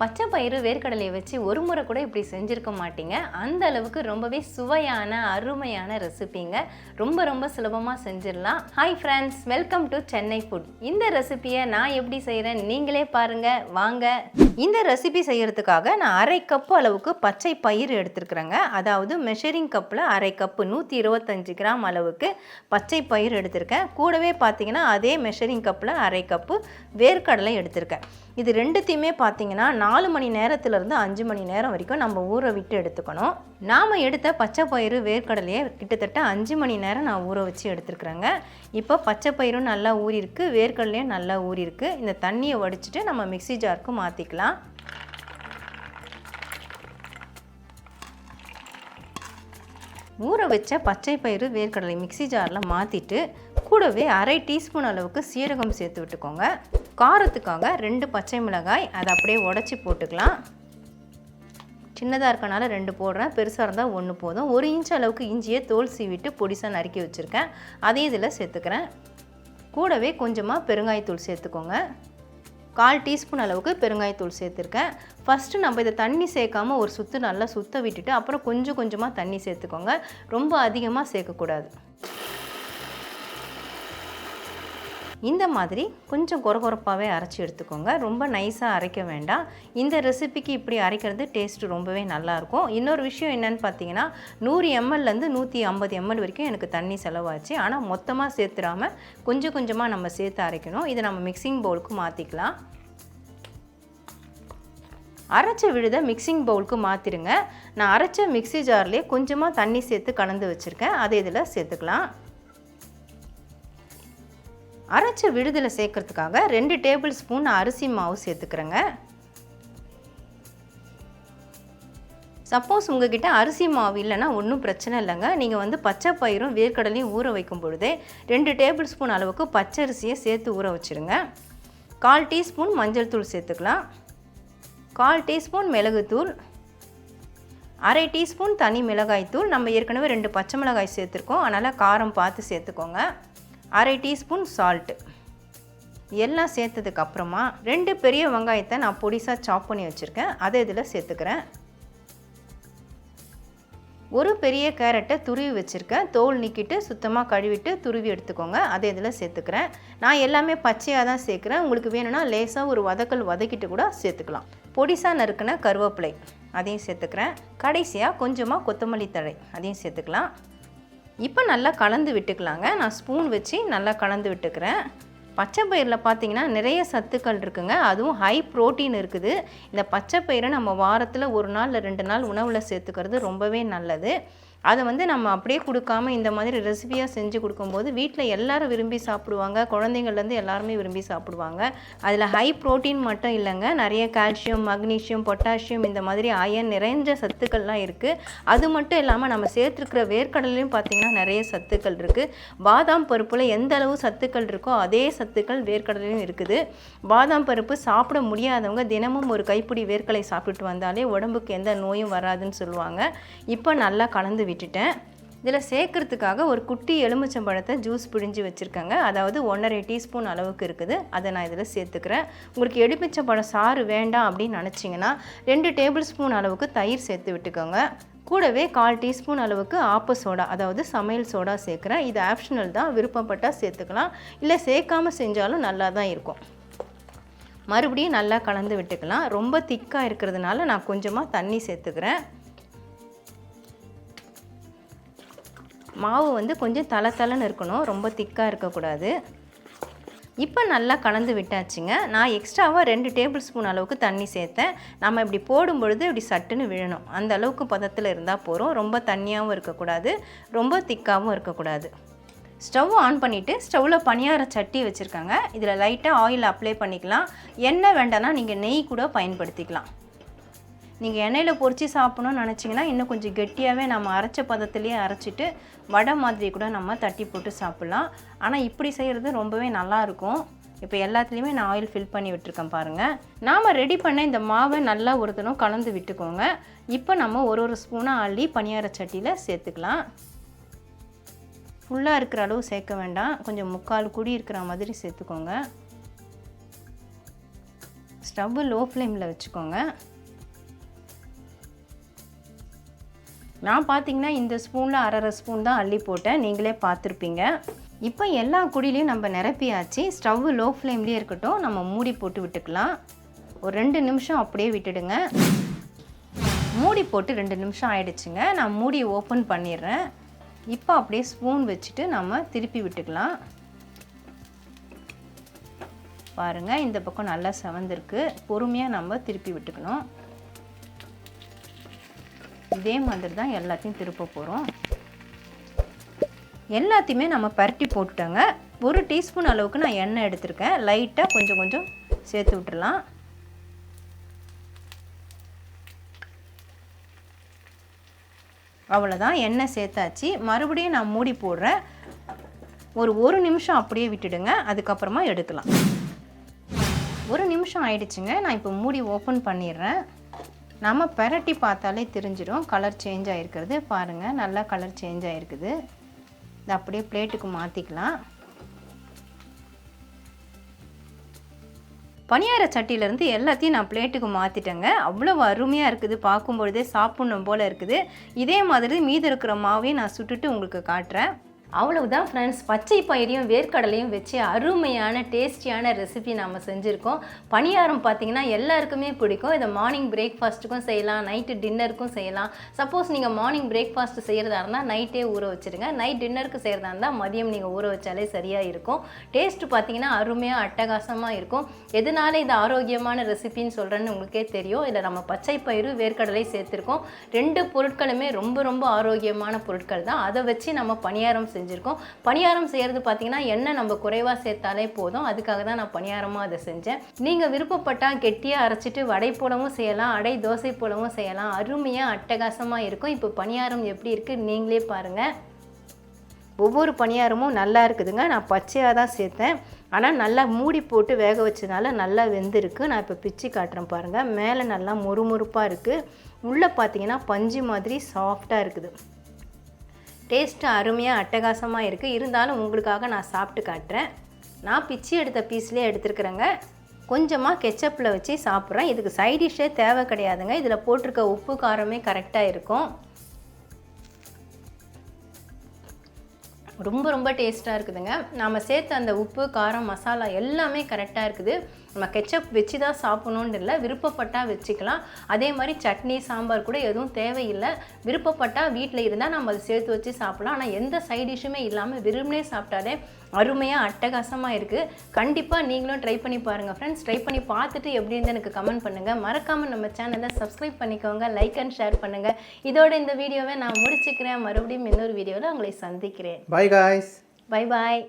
பச்சை பயிறு வேர்க்கடலையை வச்சு ஒரு முறை கூட இப்படி செஞ்சுருக்க மாட்டீங்க. அந்த அளவுக்கு ரொம்பவே சுவையான அருமையான ரெசிபிங்க. ரொம்ப ரொம்ப சுலபமாக செஞ்சிடலாம். Hi friends welcome to Chennai food இந்த ரெசிபியை நான் எப்படி செய்கிறேன் நீங்களே பாருங்கள் வாங்க. இந்த ரெசிபி செய்கிறதுக்காக நான் அரை கப்பு அளவுக்கு பச்சை பயிறு எடுத்துருக்குறேங்க. அதாவது மெஷரிங் கப்பில் அரை கப்பு நூற்றி இருபத்தஞ்சு கிராம் அளவுக்கு பச்சை பயிர் எடுத்திருக்கேன். கூடவே பார்த்தீங்கன்னா அதே மெஷரிங் கப்பில் அரை கப்பு வேர்க்கடலை எடுத்திருக்கேன். இது ரெண்டுத்தையுமே பார்த்தீங்கன்னா நாலு மணி நேரத்துலேருந்து அஞ்சு மணி நேரம் வரைக்கும் நம்ம ஊற விட்டு எடுத்துக்கணும். நாம் எடுத்த பச்சை பயிறு வேர்க்கடலையை கிட்டத்தட்ட அஞ்சு மணி நேரம் நான் ஊற வச்சு எடுத்துருக்குறேங்க. இப்போ பச்சை பயிரும் நல்லா ஊறிருக்கு வேர்க்கடலையும் நல்லா ஊறிருக்கு இந்த தண்ணியை வடிச்சிட்டு நம்ம மிக்ஸி ஜாருக்கு மாற்றிக்கலாம் ஊற வச்ச பச்சை பயிறு வேர்க்கடலை மிக்ஸி ஜாரில் மாற்றிட்டு கூடவே அரை டீஸ்பூன் அளவுக்கு சீரகம் சேர்த்து விட்டுக்கோங்க. காரத்துக்காக ரெண்டு பச்சை மிளகாய் அதை அப்படியே உடச்சி போட்டுக்கலாம். சின்னதாக இருக்கனால ரெண்டு போடுறேன். பெருசாக இருந்தால் ஒன்று போதும். ஒரு இன்ச் அளவுக்கு இஞ்சியை தோல் சீவிட்டு பொடிசாக நறுக்கி வச்சுருக்கேன். அதையும் இதில் சேர்த்துக்கிறேன். கூடவே கொஞ்சமாக பெருங்காயத்தூள் சேர்த்துக்கோங்க. கால் டீஸ்பூன் அளவுக்கு பெருங்காயத்தூள் சேர்த்துருக்கேன். ஃபஸ்ட்டு நம்ம இதை தண்ணி சேர்க்காம ஒரு சுற்று நல்லா சுத்த விட்டுட்டு அப்புறம் கொஞ்சம் கொஞ்சமாக தண்ணி சேர்த்துக்கோங்க. ரொம்ப அதிகமாக சேர்க்கக்கூடாது. இந்த மாதிரி கொஞ்சம் கொரகொரப்பாகவே அரைச்சி எடுத்துக்கோங்க. ரொம்ப நைஸாக அரைக்க வேண்டாம். இந்த ரெசிபிக்கு இப்படி அரைக்கிறது டேஸ்ட் ரொம்பவே நல்லாயிருக்கும். இன்னொரு விஷயம் என்னென்னு பார்த்தீங்கன்னா நூறு எம்எல்லேருந்து நூற்றி ஐம்பது எம்எல் வரைக்கும் எனக்கு தண்ணி செலவாச்சு. ஆனால் மொத்தமாக சேர்த்துடாமல் கொஞ்சம் கொஞ்சமாக நம்ம சேர்த்து அரைக்கணும். இதை நம்ம மிக்சிங் பவுலுக்கு மாற்றிக்கலாம் அரைச்ச விழுத மிக்சிங் பவுலுக்கு மாற்றிடுங்க நான் அரைச்ச மிக்சி ஜார்லேயே கொஞ்சமாக தண்ணி சேர்த்து கலந்து வச்சுருக்கேன். அதை இதில் சேர்த்துக்கலாம். அரைச்ச விடுதலை சேர்க்கறதுக்காக ரெண்டு டேபிள் ஸ்பூன் அரிசி மாவு சேர்த்துக்கிறேங்க. சப்போஸ் உங்ககிட்ட அரிசி மாவு இல்லைன்னா ஒன்றும் பிரச்சனை இல்லைங்க. நீங்கள் வந்து பச்சை பயிரும் வேர்க்கடலையும் ஊற வைக்கும் பொழுதே ரெண்டு டேபிள் ஸ்பூன் அளவுக்கு பச்சரிசியை சேர்த்து ஊற வச்சுருங்க. கால் டீஸ்பூன் மஞ்சள் தூள் சேர்த்துக்கலாம். கால் டீஸ்பூன் மிளகுத்தூள் அரை டீஸ்பூன் தனி மிளகாய் தூள். நம்ம ஏற்கனவே ரெண்டு பச்சை மிளகாய் சேர்த்துருக்கோம். அதனால் காரம் பார்த்து சேர்த்துக்கோங்க. அரை டீஸ்பூன் சால்ட்டு எல்லாம் சேர்த்ததுக்கு அப்புறமா ரெண்டு பெரிய வெங்காயத்தை நான் பொடிசாக சாப் பண்ணி வச்சுருக்கேன். அதை இதில் சேர்த்துக்கிறேன். ஒரு பெரிய கேரட்டை துருவி வச்சுருக்கேன். தோல் நீக்கிட்டு சுத்தமாக கழுவிட்டு துருவி எடுத்துக்கோங்க. அதை இதில் சேர்த்துக்கிறேன். நான் எல்லாமே பச்சையாக தான் சேர்க்குறேன். உங்களுக்கு வேணும்னா லேசாக ஒரு வதக்கல் வதக்கிட்டு கூட சேர்த்துக்கலாம். பொடிசாக நறுக்கின கருவேப்பிலை அதையும் சேர்த்துக்கிறேன். கடைசியாக கொஞ்சமாக கொத்தமல்லி தழை அதையும் சேர்த்துக்கலாம். இப்போ நல்லா கலந்து விட்டுக்கலாங்க. நான் ஸ்பூன் வச்சு நல்லா கலந்து விட்டுக்கிறேன். பச்சை பயிரில் பார்த்தீங்கன்னா நிறைய சத்துக்கள் இருக்குங்க. அதுவும் ஹை ப்ரோட்டீன் இருக்குது. இந்த பச்சை பயிரை நம்ம வாரத்தில் ஒரு நாள் இல்லை ரெண்டு நாள் உணவில் சேர்த்துக்கிறது ரொம்பவே நல்லது. அதை வந்து நம்ம அப்படியே கொடுக்காம இந்த மாதிரி ரெசிபியாக செஞ்சு கொடுக்கும்போது வீட்டில் எல்லாரும் விரும்பி சாப்பிடுவாங்க. குழந்தைங்கள்லேருந்து எல்லாருமே விரும்பி சாப்பிடுவாங்க. அதில் ஹை ப்ரோட்டீன் மட்டும் இல்லைங்க. நிறைய கால்சியம் மக்னீஷியம் பொட்டாசியம் இந்த மாதிரி அயன் நிறைஞ்ச சத்துக்கள்லாம் இருக்குது அது மட்டும் இல்லாமல் நம்ம சேர்த்துருக்கிற வேர்க்கடலையும் பார்த்திங்கன்னா நிறைய சத்துக்கள் இருக்குது பாதாம் பருப்பில் எந்த அளவு சத்துக்கள் இருக்கோ அதே சத்துக்கள் வேர்க்கடலையும் இருக்குது. பாதாம் பருப்பு சாப்பிட முடியாதவங்க தினமும் ஒரு கைப்பிடி வேர்க்கடலை சாப்பிட்டு வந்தாலே உடம்புக்கு எந்த நோயும் வராதுன்னு சொல்லுவாங்க. இப்போ நல்லா கலந்து விட்டுட்டேன். இதில் சேர்க்கறதுக்காக ஒரு குட்டி எலுமிச்சம்பழத்தை ஜூஸ் பிழிஞ்சு வச்சுருக்கேங்க. அதாவது ஒன்றரை டீஸ்பூன் அளவுக்கு இருக்குது. அதை நான் இதில் சேர்த்துக்கிறேன். உங்களுக்கு எலுமிச்சம்பழம் சாறு வேண்டாம் அப்படின்னு நினச்சிங்கன்னா ரெண்டு டேபிள் ஸ்பூன் அளவுக்கு தயிர் சேர்த்து விட்டுக்கோங்க. கூடவே கால் டீஸ்பூன் அளவுக்கு ஆப்ப சோடா அதாவது சமையல் சோடா சேர்க்குறேன். இது ஆப்ஷனல் தான். விருப்பப்பட்டால் சேர்த்துக்கலாம். இல்லை சேர்க்காம செஞ்சாலும் நல்லா தான் இருக்கும். மறுபடியும் நல்லா கலந்து விட்டுக்கலாம். ரொம்ப திக்காக இருக்கிறதுனால நான் கொஞ்சமாக தண்ணி சேர்த்துக்கிறேன். மாவு வந்து கொஞ்சம் தலை தலைன்னு இருக்கணும் ரொம்ப திக்காக இருக்கக்கூடாது. இப்போ நல்லா கலந்து விட்டாச்சுங்க. நான் எக்ஸ்ட்ராவாக ரெண்டு டேபிள் ஸ்பூன் அளவுக்கு தண்ணி சேர்த்தேன். நம்ம இப்படி போடும் பொழுது இப்படி சட்டுன்னு விழணும். அந்த அளவுக்கு பதத்தில் இருந்தால் போகிறோம் ரொம்ப தண்ணியாகவும் இருக்கக்கூடாது. ரொம்ப திக்காகவும் இருக்கக்கூடாது. ஸ்டவ் ஆன் பண்ணிவிட்டு ஸ்டவ்வில் பணியார சட்டி வச்சுருக்காங்க. இதில் லைட்டாக ஆயில் அப்ளை பண்ணிக்கலாம். எண்ணெய் வேண்டாம்னா நீங்கள் நெய் கூட பயன்படுத்திக்கலாம். நீங்கள் எண்ணெயில் பொறிச்சு சாப்பிடணும்னு நினச்சிங்கன்னா இன்னும் கொஞ்சம் கெட்டியாகவே நம்ம அரைச்ச பதத்துலேயே அரைச்சிட்டு வடை மாதிரி கூட நம்ம தட்டி போட்டு சாப்பிட்லாம். ஆனால் இப்படி செய்கிறது ரொம்பவே நல்லாயிருக்கும் இப்போ எல்லாத்துலேயுமே நான் ஆயில் ஃபில் பண்ணி விட்டுருக்கேன் பாருங்கள் நாம் ரெடி பண்ண இந்த மாவை நல்லா ஒரு தினம் கலந்து விட்டுக்கோங்க. இப்போ நம்ம ஒரு ஒரு ஸ்பூனாக அள்ளி பணியார சட்டியில் சேர்த்துக்கலாம். ஃபுல்லாக இருக்கிற அளவு சேர்க்க வேண்டாம். கொஞ்சம் முக்கால் குடி இருக்கிற மாதிரி சேர்த்துக்கோங்க. ஸ்டவ்வு லோ ஃப்ளேமில் வச்சுக்கோங்க. நான் பார்த்தீங்கன்னா இந்த ஸ்பூனில் அரை ஸ்பூன் தான் அள்ளி போட்டேன். நீங்களே பார்த்துருப்பீங்க. இப்போ எல்லா குடிலையும் நம்ம நிரப்பியாச்சு. ஸ்டவ்வு லோ ஃப்ளேம்லேயே இருக்கட்டும். நம்ம மூடி போட்டு விட்டுக்கலாம். ஒரு ரெண்டு நிமிஷம் அப்படியே விட்டுடுங்க. மூடி போட்டு ரெண்டு நிமிஷம் ஆயிடுச்சுங்க. நான் மூடி ஓப்பன் பண்ணிடுறேன். இப்போ அப்படியே ஸ்பூன் வச்சுட்டு நம்ம திருப்பி விட்டுக்கலாம். பாருங்கள் இந்த பக்கம் நல்லா செவந்திருக்கு. பொறுமையாக நம்ம திருப்பி விட்டுக்கணும். இதே மாதிரி தான் எல்லாத்தையும் திருப்ப போகிறோம் எல்லாத்தையுமே நம்ம பரட்டி போட்டுட்டோங்க. ஒரு டீஸ்பூன் அளவுக்கு நான் எண்ணெய் எடுத்திருக்கேன். லைட்டாக கொஞ்சம் கொஞ்சம் சேர்த்து விட்டுறலாம். அவ்வளோதான் எண்ணெய் சேர்த்தாச்சு. மறுபடியும் நான் மூடி போடுறேன். ஒரு ஒரு நிமிஷம் அப்படியே விட்டுடுங்க. அதுக்கப்புறமா எடுக்கலாம். ஒரு நிமிஷம் ஆயிடுச்சுங்க. நான் இப்போ மூடி ஓப்பன் பண்ணிடுறேன். நம்ம பரட்டி பார்த்தாலே தெரிஞ்சிடும். கலர் சேஞ்ச் ஆகிருக்கிறது பாருங்கள் நல்லா கலர் சேஞ்ச் ஆகிருக்குது இதை அப்படியே பிளேட்டுக்கு மாற்றிக்கலாம் பனியார சட்டியிலேருந்து எல்லாத்தையும் நான் பிளேட்டுக்கு மாற்றிட்டேங்க அவ்வளோ அருமையாக இருக்குது. பார்க்கும்பொழுதே சாப்பிட்ணும் போல் இருக்குது. இதே மாதிரி மீதி இருக்கிற மாவையும் நான் சுட்டுட்டு உங்களுக்கு காட்டுறேன். அவ்வளவுதான் ஃப்ரெண்ட்ஸ் பச்சை பயிரையும் வேர்க்கடலையும் வச்சு அருமையான டேஸ்டியான ரெசிபி நாம் செஞ்சுருக்கோம். பணியாரம் பார்த்தீங்கன்னா எல்லாருக்குமே பிடிக்கும். இதை மார்னிங் பிரேக்ஃபாஸ்ட்டுக்கும் செய்யலாம் நைட்டு டின்னருக்கும் செய்யலாம். சப்போஸ் நீங்கள் மார்னிங் பிரேக்ஃபாஸ்ட் செய்கிறதா இருந்தால் நைட்டே ஊற வச்சுருங்க. நைட் டின்னருக்கு செய்கிறதா இருந்தால் மதியம் நீங்கள் ஊற வச்சாலே சரியாக இருக்கும். டேஸ்ட் பார்த்தீங்கன்னா அருமையாக அட்டகாசமாக இருக்கும். எதனால இது ஆரோக்கியமான ரெசிபின்னு சொல்கிறேன்னு உங்களுக்கே தெரியும். இதில் நம்ம பச்சை பயிறு வேர்க்கடலை சேர்த்துருக்கோம். ரெண்டு பொருட்களுமே ரொம்ப ரொம்ப ஆரோக்கியமான பொருட்கள் தான். அதை வச்சு நம்ம பணியாரம் செஞ்சுருக்கோம். பணியாரம் செய்கிறது பார்த்தீங்கன்னா எண்ணெய் நம்ம குறைவாக சேர்த்தாலே போதும். அதுக்காக தான் நான் பணியாரமாக அதை செஞ்சேன். நீங்கள் விருப்பப்பட்டால் கெட்டியாக அரைச்சிட்டு வடை போலவும் செய்யலாம் அடை தோசை போலவும் செய்யலாம். அருமையாக அட்டகாசமாக இருக்கும். இப்போ பணியாரம் எப்படி இருக்குது நீங்களே பாருங்கள் ஒவ்வொரு பணியாரமும் நல்லா இருக்குதுங்க. நான் பச்சையாக தான் சேர்த்தேன். ஆனால் நல்லா மூடி போட்டு வேக வச்சதுனால நல்லா வெந்திருக்கு. நான் இப்போ பிச்சு காட்டுறேன் பாருங்கள் மேலே நல்லா முறுமுறுப்பாக இருக்குது உள்ளே பார்த்தீங்கன்னா பஞ்சு மாதிரி சாஃப்டாக இருக்குது. டேஸ்ட்டு அருமையாக அட்டகாசமாக இருக்குது இருந்தாலும் உங்களுக்காக நான் சாப்பிட்டு காட்டுறேன். நான் பிச்சு எடுத்த பீஸ்லேயே எடுத்துருக்குறேங்க. கொஞ்சமாக கெச்சப்பில் வச்சு சாப்பிட்றேன். இதுக்கு சைடிஷ்ஷே தேவை கிடையாதுங்க. இதில் போட்டிருக்க உப்பு காரமே கரெக்டாக இருக்கும். ரொம்ப ரொம்ப டேஸ்ட்டாக இருக்குதுங்க. நாம் சேர்த்த அந்த உப்பு காரம் மசாலா எல்லாமே கரெக்டாக இருக்குது. நம்ம கெச்சப் வச்சு தான் சாப்பிட்ணுன்னு இல்லை விருப்பப்பட்டால் வச்சுக்கலாம். அதே மாதிரி சட்னி சாம்பார் கூட எதுவும் தேவையில்லை. விருப்பப்பட்டால் வீட்டில் இருந்தால் நம்ம அதை சேர்த்து வச்சு சாப்பிட்லாம். ஆனால் எந்த சைட் டிஷ்ஷுமே இல்லாமல் விரும்பினே சாப்பிட்டாலே அருமையாக அட்டகாசமாக இருக்குது கண்டிப்பாக நீங்களும் ட்ரை பண்ணி பாருங்கள் ஃப்ரெண்ட்ஸ் ட்ரை பண்ணி பார்த்துட்டு எப்படி இருந்து எனக்கு கமெண்ட் பண்ணுங்கள் மறக்காமல் நம்ம சேனலை சப்ஸ்கிரைப் பண்ணிக்கோங்க லைக் அண்ட் ஷேர் பண்ணுங்கள் இதோட இந்த வீடியோவை நான் முடிச்சுக்கிறேன். மறுபடியும் இன்னொரு வீடியோவில் உங்களை சந்திக்கிறேன். Bye guys. Bye bye